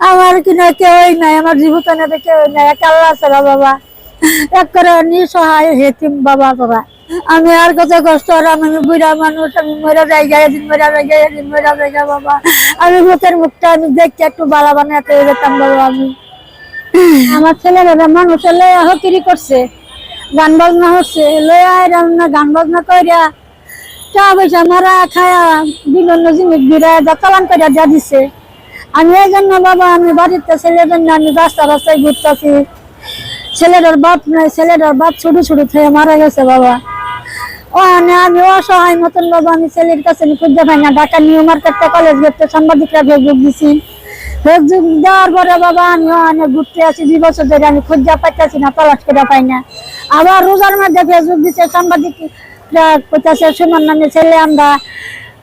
আমার কিনা কেউই নাই, আমার জীবনে কেউ নাই, এক আল্লাহ বাবা। এক করে নিঃসহায় হেতিম বাবা তোরা আমি আর কত কষ্ট হলাম আমি বুড়া মানুষ, আমি মরে যাই একদিন মরে যাই একদিন মরে বাবা। আমি ভূতের মুখটা আমি একটু বালা বানাতে যেতাম বাবা আমি। আমার ছেলেরা মানুষ লয়া হকিরি করছে, গান বাজনা হচ্ছে, লয়া এরম না গান বাজনা করিয়া চা পয়সা মারা খায়া বিভিন্ন জিনিস বিড়ায় যা চালান করিয়া যা দিছে। আমি এই জন্য বাবা, আমি বাড়িতে ছেলের জন্য আমি রাস্তা রাস্তায় ঘুরতেছি। ছেলেটার বাপ নাই, ছেলেটার বাপ ছোট ছোট থেকে মারা গেছে বাবা। ও আমি অসহায় মতন বাবা, আমি ছেলের কাছে আমি খুঁজে পাই না। ঢাকা নিউ মার্কেটে কলেজ গেতে সাংবাদিকরা ফেসবুক দিছি। ফেসবুক দেওয়ার পরে বাবা, আমি অনেক ঘুরতে আসি। দুই বছর ধরে আমি খুঁজে পাইতেছি না, তলাশ করে পাই না। আবার রোজার মধ্যে ফেসবুক দিচ্ছে সাংবাদিকরা কোথাছে সুমন নামে ছেলে আমরা।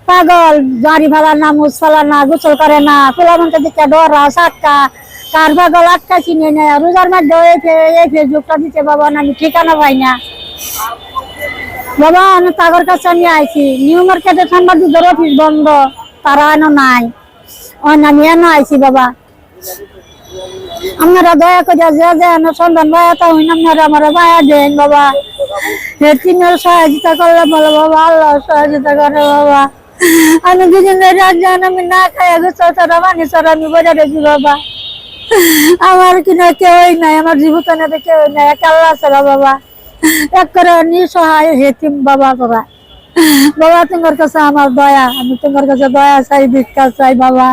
পাগল, গাড়ি ভাড়া না মুস ফেলা না, গোসল করে না পোলামন্ত্র দিকে ডরা সাক্কা কার পাগল আটকা চিনে নেয়, রোজার মধ্যে ফেসবুকটা দিতে বাবা, না, আমি ঠিকানা পাই না। বাবা, আমি তাগর কাছে আমি আইছি, নিউ মার্কেটে সাংবাদিকদের অফিস বন্ধ, তারা এনো নাই। অন আমি এনো আইছি, বাবা। আপনারা দয়া করে যে যে সন্ধান ভাইয়া তা হইন আপনারা আমার ভাইয়া দেন, বাবা। হে তিনের সহযোগিতা করলে বলো, বাবা, আল্লাহ সহযোগিতা করে, বাবা। আমি দুদিন ধরে যান, আমি না খাই গুছো ছাড়া মানি ছাড়া আমি বলে রেখি বাবা। আমার কিনা কেউই নাই, আমার জীবনে কেউ নাই, এক আল্লাহ ছাড়া বাবা। এক করে নিঃসহায় হেতিম বাবা তোরা বাবা, তোমার কাছে আমার দয়া, আমি তোমার কাছে দয়া চাই, ভিক্ষা চাই, বাবা।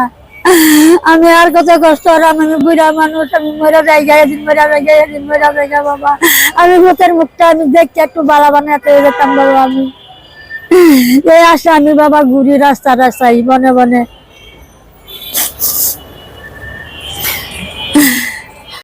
আমি আর কত কষ্ট হলাম আমি বুড়া মানুষ, আমি মরে যাই, গায়ে দিন মরে যাই, গায়ে দিন মরে যাই গা বাবা। আমি ভূতের মুখটা আমি দেখছি একটু বালা বানাতে যেতাম, বাবা, আমি। এই আসে আমি বাবা ঘুরি রাস্তা রাস্তায় বনে বনে